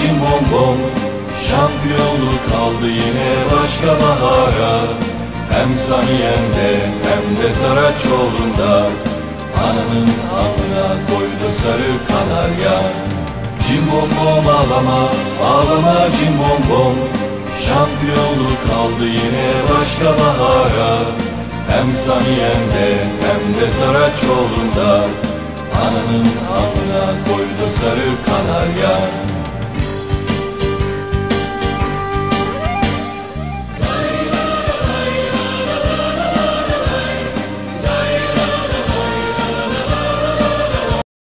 cimbom bom bom. Şampiyonluk kaldı yine başka bahara. Hem Saniye'nde hem de Saraçoğlu'nda. Ananın alnına koydu sarı kanarya. Cim bom bom ağlama, ağlama cimbom bom Şampiyonluk kaldı yine başka bahara. Hem Saniye'nde hem de Saraçoğlu'nda. Ananın